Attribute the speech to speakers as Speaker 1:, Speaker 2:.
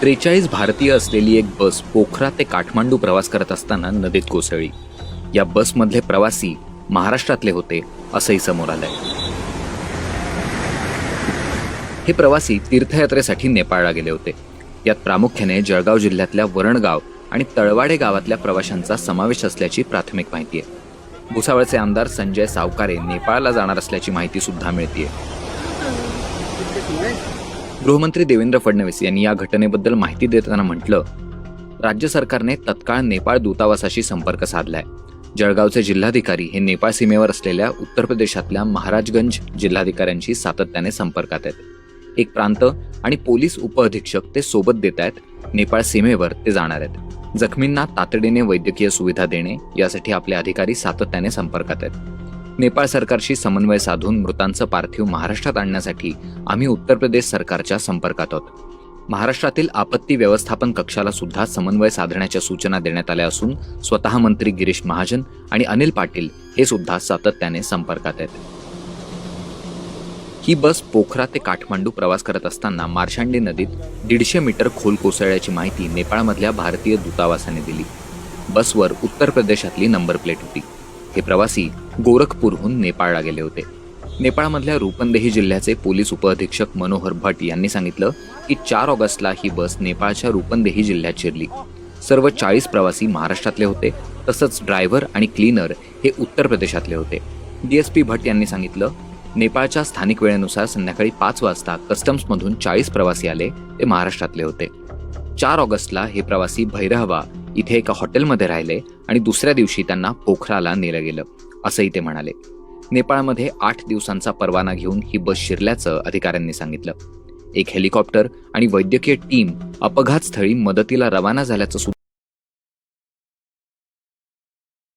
Speaker 1: त्रेचाळीस भारतीय असलेली एक बस पोखरा ते काठमांडू प्रवास करत असताना नदीत कोसळली. या बसमधले प्रवासी महाराष्ट्रातले होते असंही समोर आलंय. हे प्रवासी तीर्थयात्रेसाठी नेपाळला गेले होते. यात प्रामुख्याने जळगाव जिल्ह्यातल्या वरणगाव आणि तळवाडे गावातल्या प्रवाशांचा समावेश असल्याची प्राथमिक माहिती आहे. भुसावळचे आमदार संजय सावकारे नेपाळला जाणार असल्याची माहिती सुद्धा मिळतीये. गृहमंत्री देवेंद्र फडणवीस यांनी या घटनेबद्दल माहिती देताना म्हटलं राज्य सरकारने तत्काळ नेपाळ दूतावासाशी संपर्क साधलाय. जळगावचे जिल्हाधिकारी हे नेपाळ सीमेवर असलेल्या उत्तर प्रदेशातल्या महाराजगंज जिल्हाधिकाऱ्यांशी सातत्याने संपर्कात आहेत. एक प्रांत आणि पोलीस उपअधीक्षक ते सोबत देत आहेत नेपाळ सीमेवर ते जाणार आहेत. जखमींना तातडीने वैद्यकीय सुविधा देणे यासाठी आपले अधिकारी सातत्याने संपर्कात आहेत. नेपाळ सरकारशी समन्वय साधून मृतांचं पार्थिव महाराष्ट्रात आणण्यासाठी आम्ही उत्तर प्रदेश सरकारच्या संपर्कात आहोत. महाराष्ट्रातील आपत्ती व्यवस्थापन कक्षाला सुद्धा समन्वय साधण्याच्या सूचना देण्यात आल्या असून स्वतः मंत्री गिरीश महाजन आणि अनिल पाटील हे सुद्धा सातत्याने संपर्कात आहेत. ही बस पोखरा ते काठमांडू प्रवास करत असताना मार्शांडी नदीत दीडशे मीटर खोल कोसळल्याची माहिती नेपाळमधल्या भारतीय दूतावासाने दिली. बसवर उत्तर प्रदेशातली नंबर प्लेट होती. हे प्रवासी गोरखपूरहून नेपाळला गेले होते. नेपाळमधल्या रूपंदेही जिल्ह्याचे पोलीस उपअधीक्षक मनोहर भट यांनी सांगितलं की चार ऑगस्टला ही बस नेपाळच्या रूपंदेही जिल्ह्यात शिरली. सर्व चाळीस प्रवासी महाराष्ट्रातले होते तसंच ड्रायव्हर आणि क्लीनर हे उत्तर प्रदेशातले होते. डीएसपी भट यांनी सांगितलं नेपाळच्या स्थानिक वेळेनुसार संध्याकाळी पाच वाजता कस्टम्समधून चाळीस प्रवासी आले ते महाराष्ट्रातले होते. चार ऑगस्टला हे प्रवासी भैरहवा इथे एका हॉटेलमध्ये राहिले आणि दुसऱ्या दिवशी त्यांना पोखराला नेलं गेलं असंही ते म्हणाले. नेपाळमध्ये आठ दिवसांचा परवाना घेऊन ही बस शिरल्याचं अधिकाऱ्यांनी सांगितलं. एक हेलिकॉप्टर आणि वैद्यकीय टीम अपघातस्थळी मदतीला रवाना झाल्याचं